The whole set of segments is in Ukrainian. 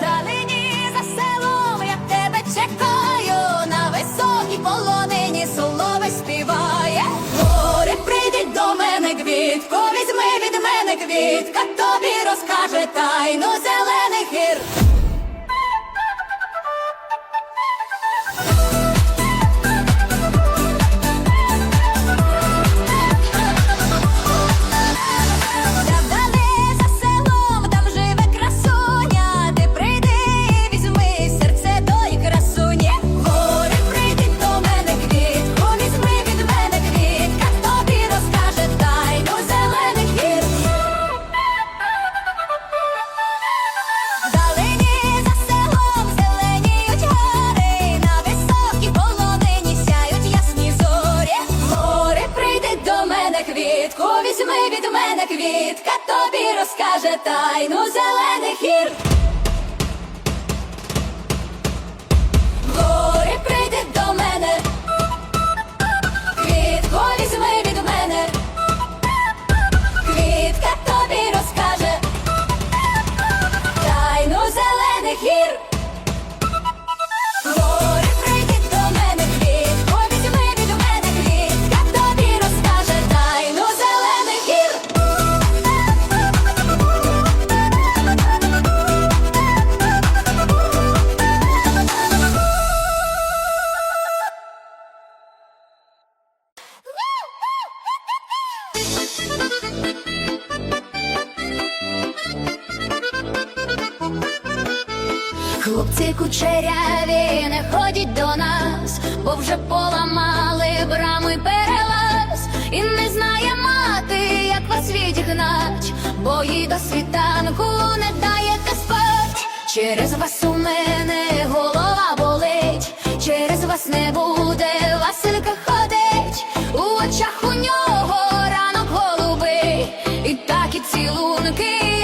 Далині за селом я тебе чекаю, на високій полонині солове співає. Горе прийдіть до мене квітку, візьми від мене квітка, тобі розкаже тайну зелену. квітка тобі розкаже тайну зелених гір. нач, бо їй до світанку не даєте спать. Через вас у мене голова болить, через вас не буде Василька ходить, у очах у нього ранок голубий, і так і цілунки.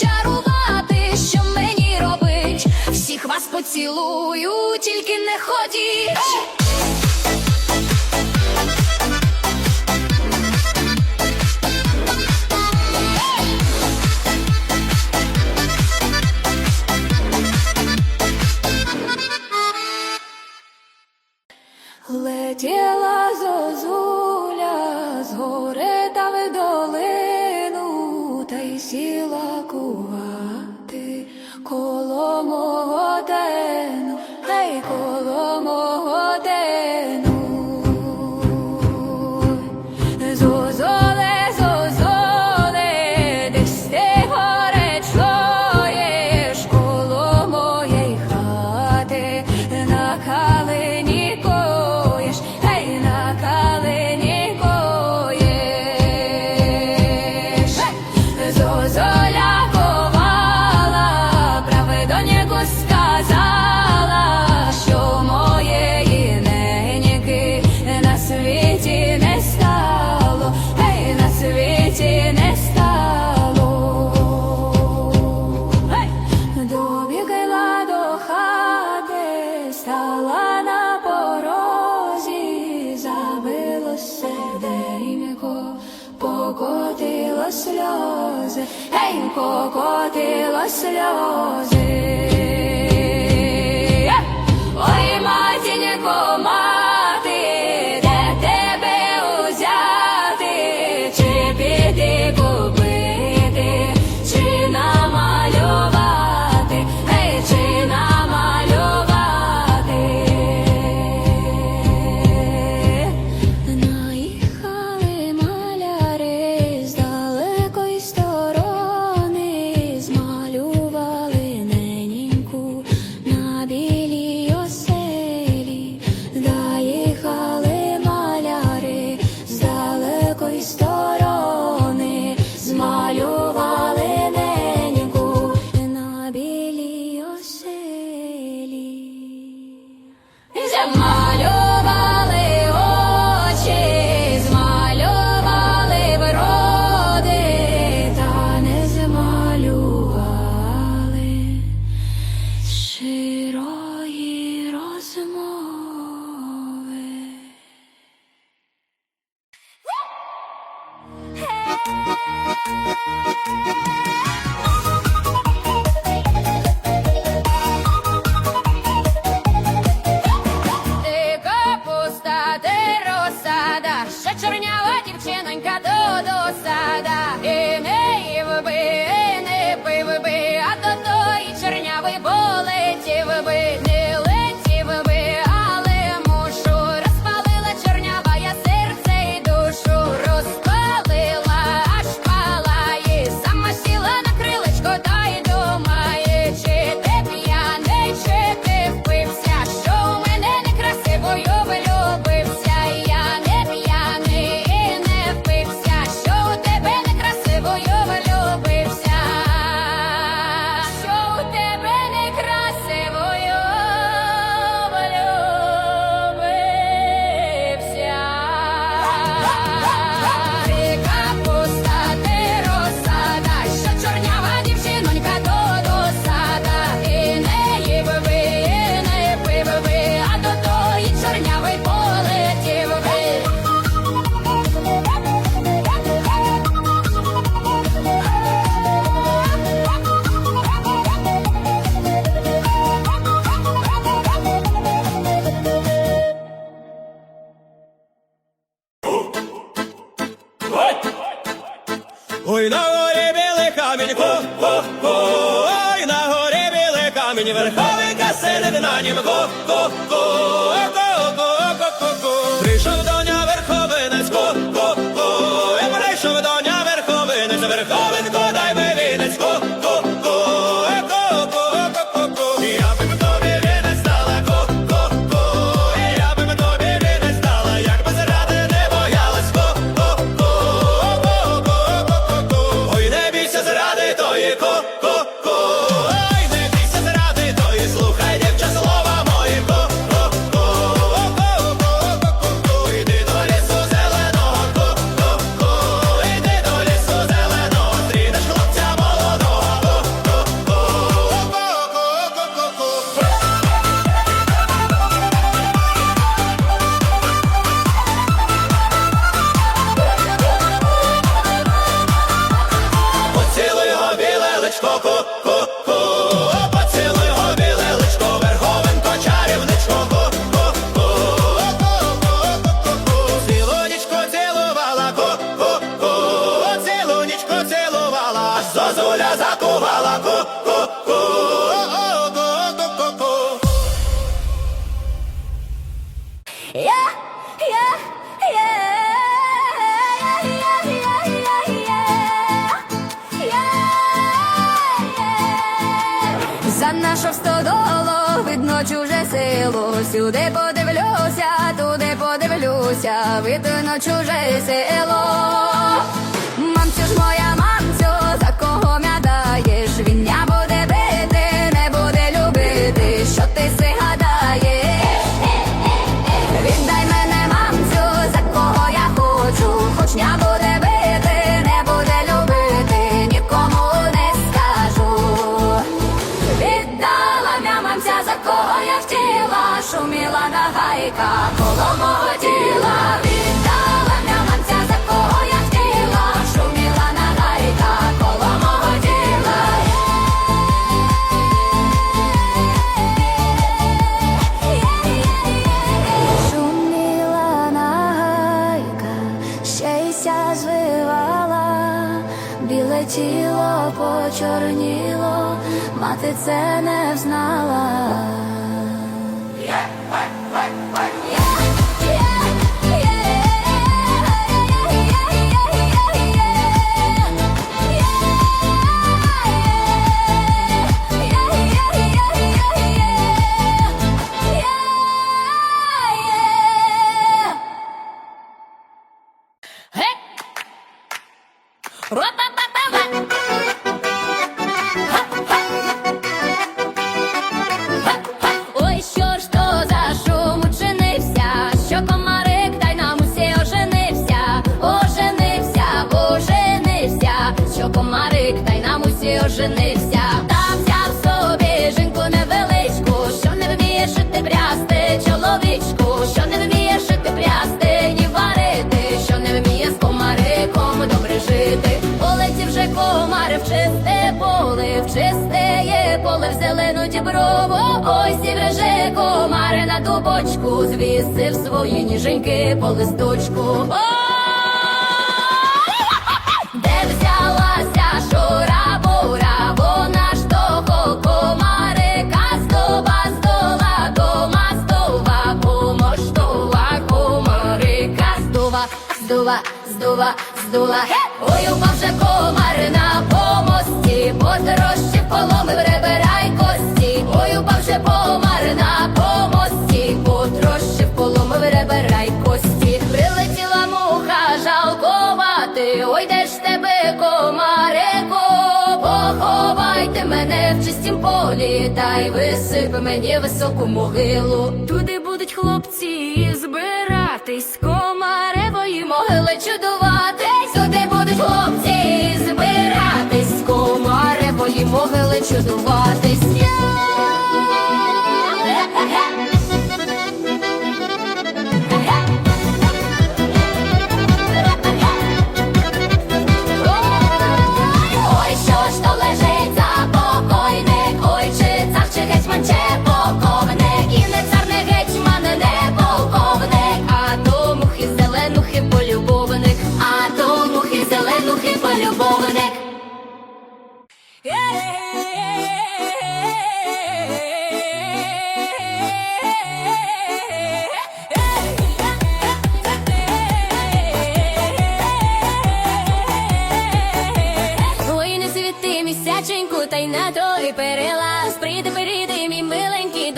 чарувати, що мені робить, всіх вас поцілую, тільки не ходіть. Летела зо коло мого тену, гей коло мого сльози. Ой, матінько, матінько, Oh го, го, ой, на горі білий камінь, верховий касель, на нім го, го, го. сюди подивлюся, туди подивлюся, видно чуже село. зайка колома. оженився, та взяв собі жінку невеличку, що не вміє шити прясти, чоловічку, що не вміє шити прясти, ні варити, що не вміє з комариком добре жити. Полетів вже комари в чисте поле, в чисте є поле в зелену діброво, ось і вже комари на дубочку, звісив свої ніженьки по листочку. здула, здула, здула. Ой, упав вже комар на помості, подорожче поломив, ребирай кості. Ой, упав вже помар на помості, подрожче поломив, ребирай кості. Прилетіла муха, жалкувати, ой, де ж тебе комарико, поховайте мене в чистім полі, та й висип мені високу могилу. Туди будуть хлопці збиратись комари свої могили чудуватись, туди будуть хлопці збиратись, комари, бої могили чудуватись.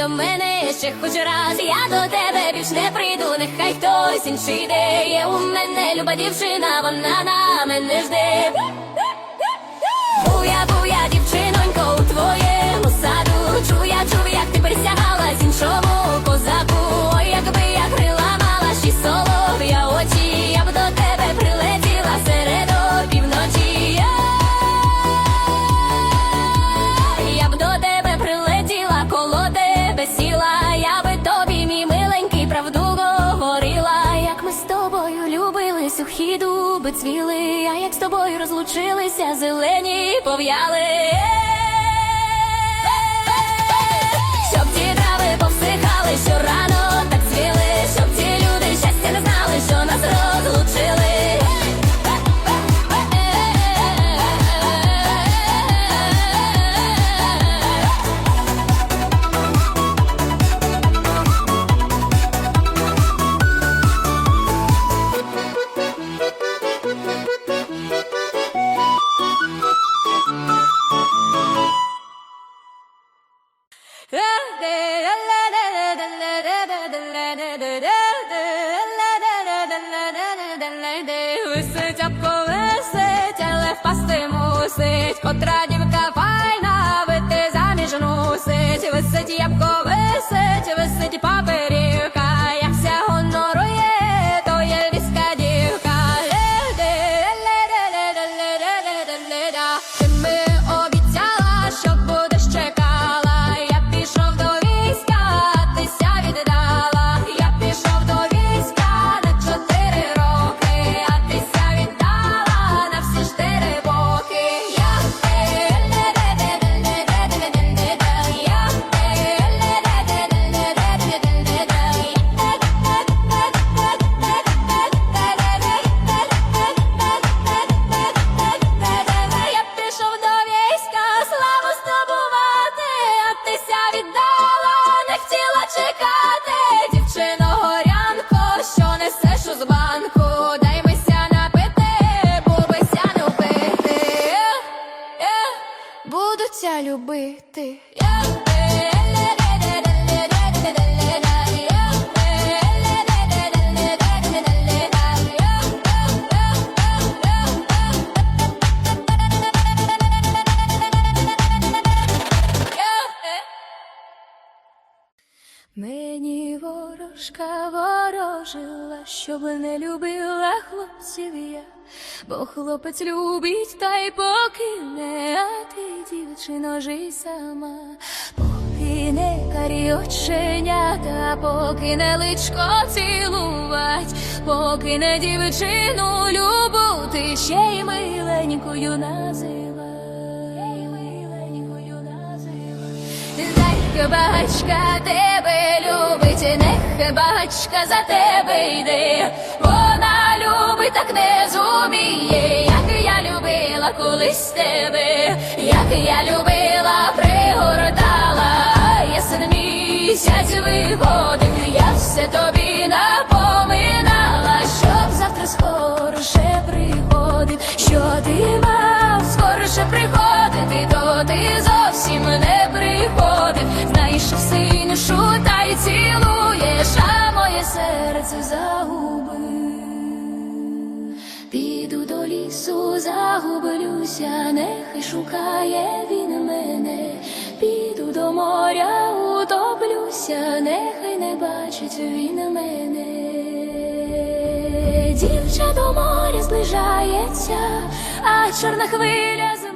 Мене ще хоч раз. Я до тебе більш не прийду, нехай хтось інший йде. Є у мене люба дівчина, вона на мене жде. Дуби цвіли, а як з тобою розлучилися, зелені пов'яли. Ворожка ворожила, щоб не любила хлопців я, бо хлопець любить та й покине, а ти, дівчино, жий сама, покине карі оченята, покине личко цілувать, покине дівчину любу, ти ще й миленькою називай, Нех тебе любить, нех бачка за тебе йде, вона любить, так не зуміє, як я любила колись тебе, як я любила, пригортала, ясен місяць виходив, я все тобі напоминала, щоб завтра скорше приходив, що ти мав скорше приходити, то ти загублюся, нехай шукає він мене, піду до моря, утоплюся, нехай не бачить він мене. Дівча до моря зближається, а чорна хвиля